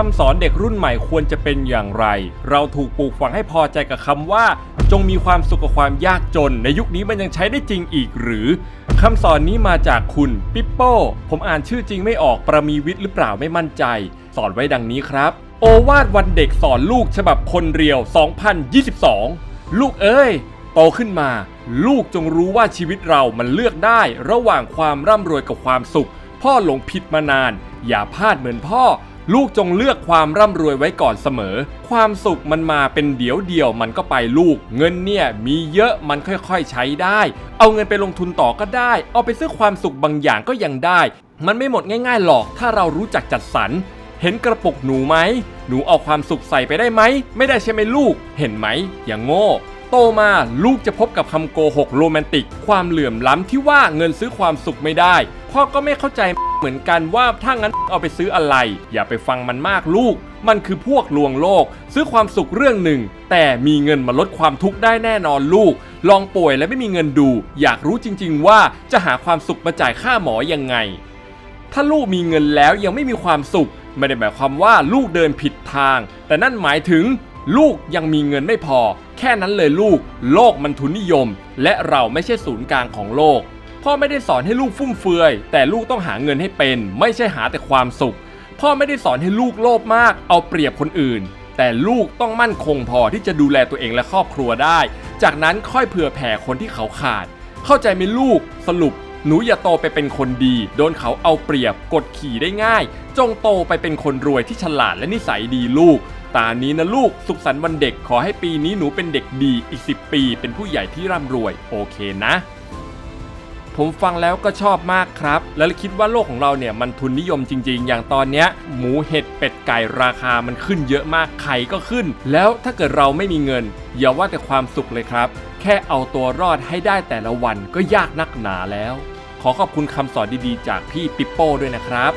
คำสอนเด็กรุ่นใหม่ควรจะเป็นอย่างไร เราถูกปลูกฝังให้พอใจกับคำว่า จงมีความสุขกับความยากจน ในยุคนี้มันยังใช้ได้จริงอีกหรือคำสอนนี้มาจากคุณปิปโป้ผมอ่านชื่อจริงไม่ออกประมีวิทย์หรือเปล่าไม่มั่นใจ สอนไว้ดังนี้ครับ โอวาทวันเด็กสอนลูกฉบับคนเรียว 2022 ลูกเอ้ยโตขึ้นมา ลูกจงรู้ว่าชีวิตเรามันเลือกได้ ระหว่างความร่ำรวยกับความสุข พ่อหลงผิดมานาน อย่าพลาดเหมือนพ่อ ลูกจงเลือกความร่ำรวยไว้ก่อนเสมอ ความสุขมันมาเป็นเดี๋ยวเดียวมันก็ไปลูก เงินเนี่ยมีเยอะมันค่อยๆใช้ได้ เอาเงินไปลงทุนต่อก็ได้ เอาไปซื้อความสุขบางอย่างก็ยังได้ มันไม่หมดง่ายๆหรอก ถ้าเรารู้จักจัดสรรเห็นกระปุกหนูไหม หนูเอาความสุขใส่ไปได้ไหม ไม่ได้ใช่ไหมลูก เห็นไหม อย่างโง่ โตมาลูกจะพบกับคำโกหกโรแมนติก ความเหลื่อมล้ำที่ว่าเงินซื้อความสุขไม่ได้ พ่อก็ไม่เข้าใจเหมือนกันว่าถ้างั้นเอาไปซื้ออะไร อย่าไปฟังมันมากลูก มันคือพวกลวงโลก ซื้อความสุขเรื่องหนึ่ง แต่มีเงินมาลดความทุกข์ได้แน่นอนลูก ลองป่วยและไม่มีเงินดู อยากรู้จริง ๆ ว่าจะหาความสุขมาจ่ายค่าหมอยังไง ถ้าลูกมีเงินแล้วยังไม่มีความสุข ไม่ได้หมายความว่าลูกเดินผิดทาง แต่นั่นหมายถึง ลูกยังมีเงินไม่พอ แค่นั้นเลยลูก โลกมันทุนนิยม และเราไม่ใช่ศูนย์กลางของโลก พ่อไม่ได้สอนให้ลูกฟุ่มเฟือย แต่ลูกต้องหาเงินให้เป็น ไม่ใช่หาแต่ความสุข พ่อไม่ได้สอนให้ลูกโลภมาก เอาเปรียบคนอื่น แต่ลูกต้องมั่นคงพอที่จะดูแลตัวเองและครอบครัวได้ จากนั้นค่อยเผื่อแผ่คนที่เขาขาด เข้าใจไหมลูกสรุปหนูอย่าโตไปเป็นคนดี โดนเขาเอาเปรียบกดขี่ได้ง่าย จงโตไปเป็นคนรวยที่ฉลาดและนิสัยดีลูก ตานี้นะลูก สุขสันต์วันเด็กขอให้ปีนี้หนูเป็นเด็กดีอีก 10 ปี เป็นผู้ใหญ่ที่ร่ำรวย โอเคนะ ผมฟังแล้วก็ชอบมากครับ แล้วคิดว่าโลกของเราเนี่ยมันทุนนิยมจริง ๆ อย่างตอนเนี้ยหมูเห็ดเป็ดไก่ราคามันขึ้นเยอะมากไข่ก็ขึ้น แล้วถ้าเกิดเราไม่มีเงินอย่าว่าแต่ความสุขเลยครับ แค่เอาตัวรอดให้ได้แต่ละวันก็ยากนักหนาแล้ว ขอขอบคุณคำสอนดีๆ จากพี่ปิปโป้ด้วยนะครับ